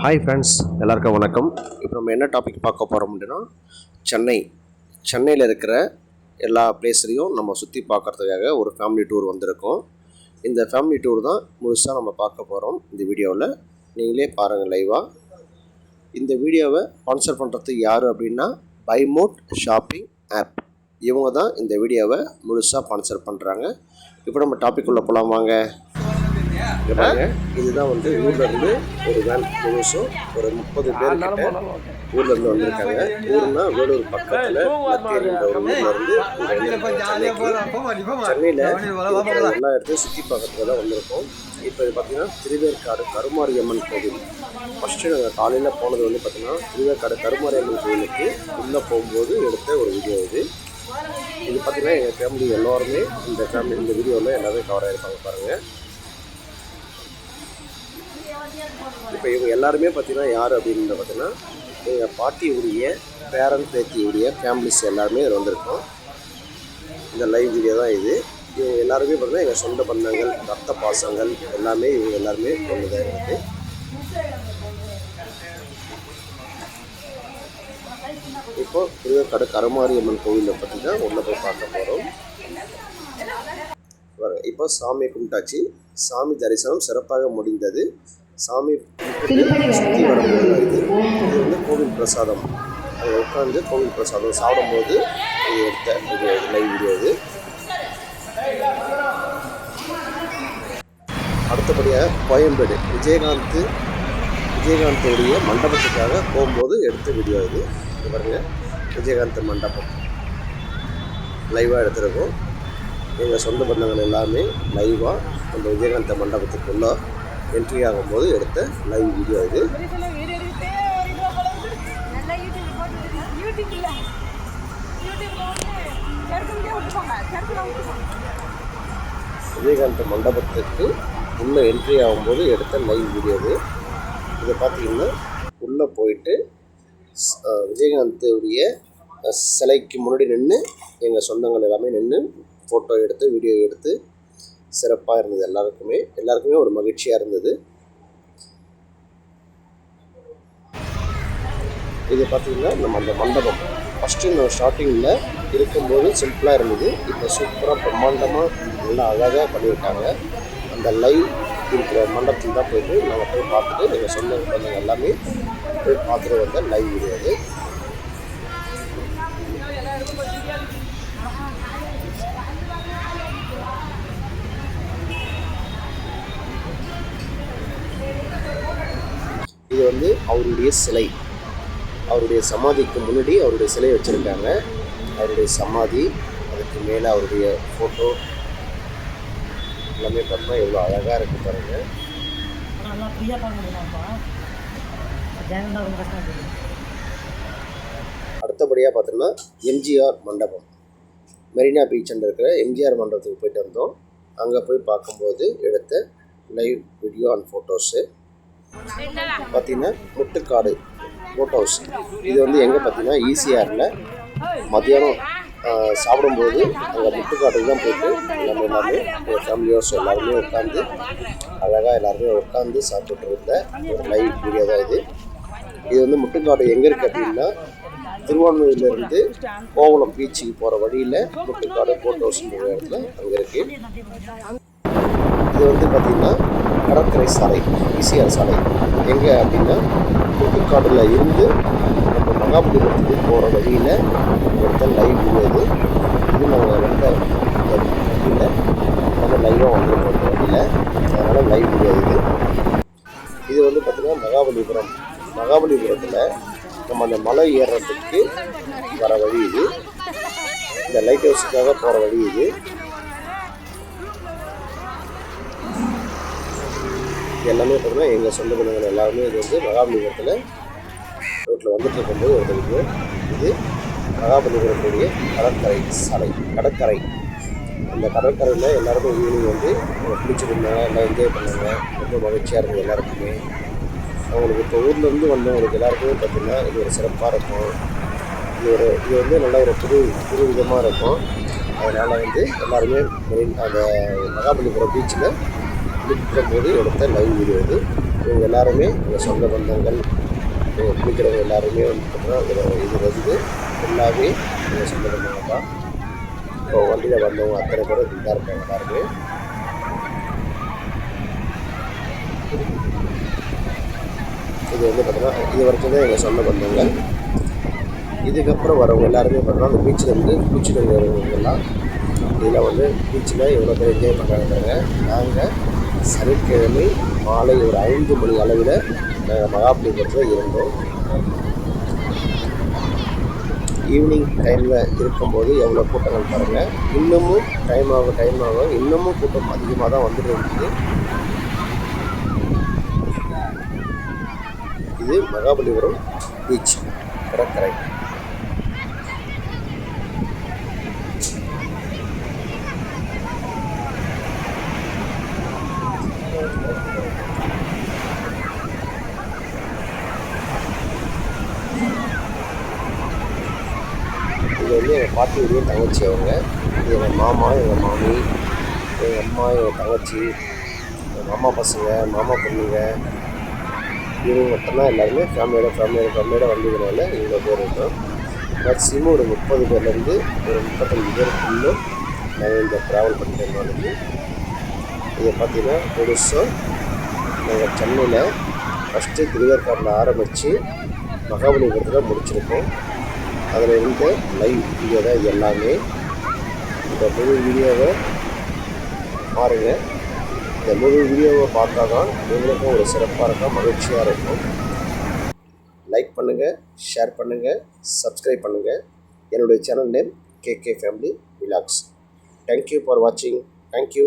Hi friends எல்லாருக்கும் வணக்கம். இப்போ நம்ம என்ன டாபிக் பார்க்க போகிறோம் அப்படின்னா சென்னை. சென்னையில் இருக்கிற எல்லா பிளேஸ்லையும் நம்ம சுற்றி பார்க்கறதுக்காக ஒரு ஃபேமிலி டூர் வந்திருக்கோம். இந்த ஃபேமிலி டூர் தான் முழுசாக நம்ம பார்க்க போகிறோம் இந்த வீடியோவில். நீங்களே பாருங்கள் லைவாக இந்த வீடியோவை ஸ்பான்சர் பண்ணுறது யார் அப்படின்னா பைமோட் ஷாப்பிங் ஆப் இவங்க தான் இந்த வீடியோவை முழுசாக ஸ்பான்சர் பண்ணுறாங்க இப்போ நம்ம டாபிக் உள்ள போகலாம் வாங்க. இதுதான் வந்து ஊர்ல இருந்து ஒரு வேன் முழுசும் ஒரு முப்பது பேர் கிட்ட ஊர்ல இருந்து வந்திருக்காங்க. ஊர்னா வேலூர் பக்கத்துல மத்திய என்ற ஒரு ஊர்ல இருந்து சென்னையில எல்லா இடத்தையும் சுத்தி பார்க்கறதுக்கு தான் வந்திருக்கோம். இப்போ இது பார்த்தீங்கன்னா திருவேற்காடு கருமாரியம்மன் கோவில். ஃபஸ்ட்டு நாங்கள் காலையில் போனது வந்து பார்த்தீங்கன்னா திருவேற்காடு கருமாரியம்மன் கோவிலுக்கு உள்ளே போகும்போது எடுத்த ஒரு வீடியோ இது. இது பார்த்தீங்கன்னா எங்கள் ஃபேமிலி எல்லாருமே இந்த ஃபேமிலி இந்த வீடியோவில் எல்லாமே கவர் ஆகிருப்பாங்க பாருங்கள் இப்போ இவங்க எல்லாருமே பார்த்தீங்கன்னா யார் அப்படின்னு பார்த்தீங்கன்னா எங்கள் பாட்டியுடைய பேரன் பேத்தியுடைய ஃபேமிலிஸ் எல்லாருமே இதில் வந்திருக்கோம். இந்த லைவ் வீடியோ தான் இது. இவங்க எல்லாருமே பார்த்தீங்கன்னா எங்கள் சொந்த பந்தங்கள் ரத்த பாசங்கள் எல்லாமே இவங்க எல்லாருமே ஒன்று தான் எங்களுக்கு இப்போ திருவேற்காடு கருமாரியம்மன் கோவிலை பார்த்தீங்கன்னா தான் உள்ளே போய் பார்க்க போகிறோம் இப்போ சாமி கும்பிட்டாச்சு. சாமி தரிசனம் சிறப்பாக முடிந்தது. சாமி சுற்றி வரும்போது இது வந்து கோவில் பிரசாதம். அங்கே உட்காந்து கோவில் பிரசாதம் சாப்பிடும்போது இது எடுத்த இது லைவ் வீடியோ இது. அடுத்தபடியாக கோயம்பேடு விஜயகாந்த் விஜயகாந்தோடைய மண்டபத்துக்காக போகும்போது எடுத்த வீடியோ இது. பாருங்க விஜயகாந்த் மண்டபம். லைவாக எடுத்திருக்கோம். எங்கள் சொந்த பந்தங்கள் எல்லாமே லைவாக அந்த விஜயகாந்த மண்டபத்துக்குள்ளே என்ட்ரி ஆகும்போது எடுத்த லைவ் வீடியோ இது. விஜயகாந்த் மண்டபத்துக்கு உள்ளே என்ட்ரி ஆகும்போது எடுத்த லைவ் வீடியோ இது. இதை பார்த்தீங்கன்னா உள்ளே போயிட்டு விஜயகாந்துடைய சிலைக்கு முன்னாடி நின்று எங்கள் சொந்தங்கள் எல்லாமே நின்று ஃபோட்டோ எடுத்து வீடியோ எடுத்து சிறப்பாக இருந்தது எல்லாருக்குமே. எல்லாருக்குமே ஒரு மகிழ்ச்சியாக இருந்தது. இது பார்த்தீங்கன்னா நம்ம அந்த மண்டபம். ஃபஸ்ட்டு நம்ம ஸ்டார்டிங்கில் இருக்கும்போது சிம்பிளாக இருந்தது. இப்போ சூப்பராக பிரம்மாண்டமாக நல்லா அழகாக பண்ணியிருக்காங்க. அந்த லைவ் இருக்கிற மண்டபத்தில் தான் போயிட்டு நாங்கள் போய் பார்த்துட்டு நீங்கள் சொன்ன எல்லாமே போய் பார்த்துட்டு வந்த லைவ் வீடியோ அது. இது அவருடைய சிலை. அவருடைய சமாதிக்கு முன்னாடி அவருடைய சிலை வச்சுருக்காங்க. அவருடைய சமாதி அதுக்கு மேலே அவருடைய ஃபோட்டோ எல்லாமே பார்த்தா எவ்வளோ அழகாக இருக்குது அடுத்தபடியாக பார்த்தோம்னா எம்ஜிஆர் மண்டபம். மெரினா பீச்சில் இருக்கிற எம்ஜிஆர் மண்டபத்துக்கு போயிட்டு வந்தோம். அங்கே போய் பார்க்கும்போது எடுத்த லைவ் வீடியோ அண்ட் ஃபோட்டோஸு பார்த்தீங்கன்னா முட்டுக்காடு போட் ஹவுஸ் இது வந்து எங்கே பார்த்தீங்கன்னா ஈசிஆரில் மத்தியானம் சாப்பிடும்போது அங்கே முட்டுக்காட்டுக்கு தான் போயிட்டு நம்ம எல்லாமே எங்கள் ஃபேமிலியோஸ் எல்லாருமே உட்காந்து அழகாக எல்லாருமே உட்காந்து சாப்பிட்டு இருந்த ஒரு லைவ் வீடியோ தான் இது. இது வந்து முட்டுக்காடு எங்கே இருக்குது அப்படின்னா திருவான்மையிலேருந்து கோவளம் பீச்சுக்கு போகிற வழியில் முட்டுக்காடு போட் ஹவுஸ் இடத்துல அங்கே இருக்குது இது வந்து பார்த்திங்கன்னா கடற்கரை சாலை ஈசிஆர் சாலை. எங்கே அப்படின்னா புதுக்காட்டில் இருந்து நம்ம மகாபலிபுரத்துக்கு போகிற வழியில் ஒருத்தர் லைவ் வீடியோ இது நம்ம வந்த வழியில் நம்ம லைவாக வந்துருக்கோம் இந்த வழியில். அதனால் லைவ் வீடியோ இது. இது வந்து பார்த்திங்கன்னா மகாபலிபுரம். மகாபலிபுரத்தில் நம்ம அந்த மலை ஏறுறதுக்கு வர வழி இது. இந்த லைட் ஹவுஸுக்காக போகிற வழி இது. எல்லாமே பார்த்தீங்கன்னா எங்கள் சொந்த பந்தங்கள் எல்லாருமே இது வந்து மகாபலிபுரத்தில் ரோட்டில் வந்துட்டு இருக்கும்போது ஒரு வீடியோ இது மகாபலிபுரத்துடைய கடற்கரை சாலை கடற்கரை. அந்த கடற்கரையில் எல்லாருக்கும் ஈவினிங் வந்து குளிச்சுருந்தாங்க எல்லாம் என்ஜாய் பண்ணாங்க. ரொம்ப மகிழ்ச்சியாக இருந்தது எல்லாருக்குமே. அவங்களுக்கு இப்போ ஊர்லேருந்து வந்தவங்களுக்கு எல்லாருக்குமே பார்த்திங்கன்னா இது ஒரு சிறப்பாக இருக்கும். இது ஒரு இது வந்து நல்ல ஒரு புது புது விதமாக இருக்கும். அதனால் வந்து எல்லாருமே மெயின் அந்த மகாபலிபுரம் பீச்சில் குளிக்கிற போது எடுத்த லைவ் வீடியோ இது. இவங்க எல்லாருமே எங்கள் சொந்த பந்தங்கள் இவங்க குளிக்கிறவங்க எல்லாருமே வந்து பார்த்தீங்கன்னா இது வந்து எல்லாமே எங்கள் சொந்த பந்தங்கள் தான். இப்போ வண்டியில் வந்தவங்க அத்தனை பேரும் இதாக இருக்காங்க எல்லாருமே. இது வந்து பார்த்தீங்கன்னா இது வரைக்கும் தான் எங்கள் சொந்த பந்தங்கள். இதுக்கப்புறம் வரவங்க எல்லாருமே பார்த்தோன்னா அந்த பீச்சில் வந்து குளிச்சுட்டு வரவங்க இதெல்லாம் வந்து பீச்சில் எவ்வளோ பேர் என்ஜாய் பண்ணுறாங்க நாங்கள் சனிக்கிழமை மாலை ஒரு ஐந்து மணி அளவில் நாங்கள் மகாபலிபுரத்தில் இருந்தோம். ஈவினிங் டைமில் இருக்கும்போது எவ்வளோ கூட்டங்கள் பாருங்கள் இன்னமும் டைம் ஆக டைம் ஆக இன்னமும் கூட்டம் அதிகமாக தான் வந்துட்டு இருக்குது. இது மகாபலிபுரம் பீச் கடற்கரை. இது வந்து எங்கள் பாட்டியுடைய தங்கச்சி அவங்க. இது எங்கள் மாமா எங்கள் மாமி எங்கள் அம்மா எங்கள் தங்கச்சி எங்கள் மாமா பசங்க மாமா பொண்ணுங்க இவங்க மட்டும்தான் எல்லாருமே ஃபேமிலியோட ஃபேமிலியோட ஃபேமிலியோட வந்ததுனால இவ்வளோ பேர் இருக்கோம் மேக்ஸிமம் ஒரு முப்பது பேர்லேருந்து ஒரு முப்பத்தஞ்சு பேருக்குள்ளும் நாங்கள் இந்த ட்ராவல் பண்ணுற இருந்தோம் இதை பார்த்தீங்கன்னா புதுசாக நாங்கள் சென்னையில் ஃபஸ்ட்டு திருவேற்காட்டில் ஆரம்பித்து மகாபலிபுரத்தில் முடிச்சிருக்கோம். அதில் இருந்த லைவ் வீடியோ தான் எல்லாமே. இந்த முழு வீடியோவை பாருங்கள் இந்த முழு வீடியோவை பார்த்தா தான் எங்களுக்கும் ஒரு சிறப்பாக இருக்கும் மகிழ்ச்சியாக இருக்கும். லைக் பண்ணுங்கள் ஷேர் பண்ணுங்கள் சப்ஸ்கிரைப் பண்ணுங்கள் என்னுடைய channel name KK family vlogs thank you for வாட்சிங் தேங்க்யூ